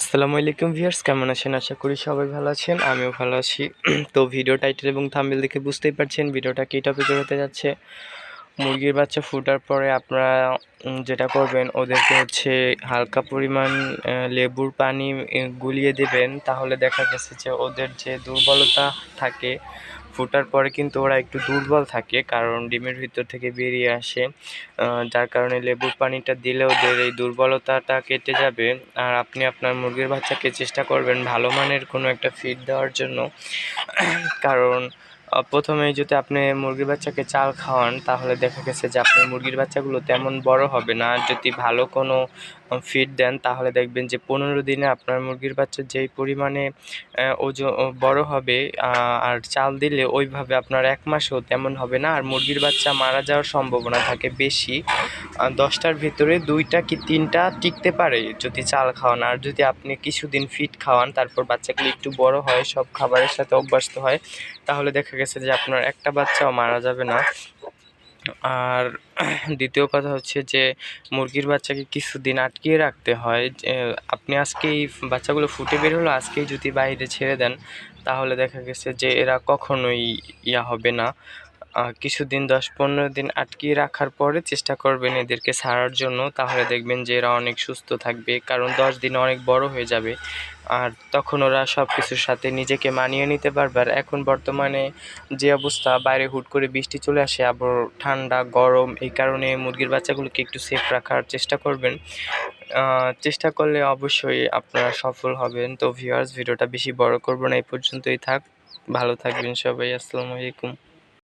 আসসালামু আলাইকুম ভিউয়ার্স, কেমন আছেন? আশা করি সবাই ভালো আছেন, আমিও ভালো আছি। তো ভিডিও টাইটেল এবং থাম্বনেল দেখে বুঝতেই পারছেন ভিডিওটা কী টপিকের হতে যাচ্ছে। মুরগির বাচ্চা ফুটার পরে আপনারা যেটা করবেন, ওদেরকে হচ্ছে হালকা পরিমাণ লেবুর পানি গুলিয়ে দেবেন। তাহলে দেখা গেছে যে ওদের যে দুর্বলতা থাকে ফুটার পরে কিন্তু ওরা একটু দুর্বল থাকে কারণ ডিমের ভিতর থেকে বেরিয়ে আসে যার কারণে লেবুর পানিটা দিলে ওদের এই দুর্বলতাটা কেটে যাবে। আর আপনি আপনার মুরগির বাচ্চাকে চেষ্টা করবেন ভালো মানের কোনো একটা ফিড দেওয়ার জন্য। কারণ আহ, প্রথমেই যদি আপনি মুরগির বাচ্চাকে চাল খাওয়ান তাহলে দেখা গেছে যে আপনার মুরগির বাচ্চাগুলো তেমন বড় হবে না। যদি ভালো কোনো ফিড দেন, তাহলে দেখবেন যে পনেরো দিনে আপনার মুরগির বাচ্চা যেই পরিমাণে ওজন বড় হবে আর চাল দিলে ওইভাবে আপনার এক মাসেও তেমন হবে না। আর মুরগির বাচ্চা মারা যাওয়ার সম্ভাবনা থাকে বেশি। দশটার ভিতরে দুইটা কি তিনটা টিকতে পারে যদি চাল খাওয়ান। আর যদি আপনি কিছুদিন ফিট খাওয়ান, তারপর বাচ্চাগুলো একটু বড় হয়, সব খাবারের সাথে অভ্যস্ত হয়, তাহলে দেখা গেছে যে আপনার একটা বাচ্চাও মারা যাবে না। আর দ্বিতীয় কথা হচ্ছে যে মুরগির বাচ্চাকে কিছুদিন আটকিয়ে রাখতে হয় আপনি আজকেই বাচ্চাগুলো ফুটে বের হলো, আজকেই যদি বাইরে ছেড়ে দেন, তাহলে দেখা গেছে যে এরা কখনোই ইয়া হবে না। কিছুদিন, দশ পনেরো দিন আটকিয়ে রাখার পরে চেষ্টা করবেন এদেরকে ছাড়ার জন্য। তাহলে দেখবেন যে এরা অনেক সুস্থ থাকবে, কারণ দশ দিন অনেক বড় হয়ে যাবে। আর তখন ওরা সব কিছুর সাথে নিজেকে মানিয়ে নিতে পারবে। আর এখন বর্তমানে যে অবস্থা, বাইরে হুট করে বৃষ্টি চলে আসে, আবার ঠান্ডা, গরম, এই কারণে মুরগির বাচ্চাগুলোকে একটু সেফ রাখার চেষ্টা করবেন। চেষ্টা করলে অবশ্যই আপনারা সফল হবেন। তো ভিউয়ার্স ভিডিওটা বেশি বড় করব না, এই পর্যন্তই থাক। ভালো থাকবেন সবাই, আসসালামু আলাইকুম।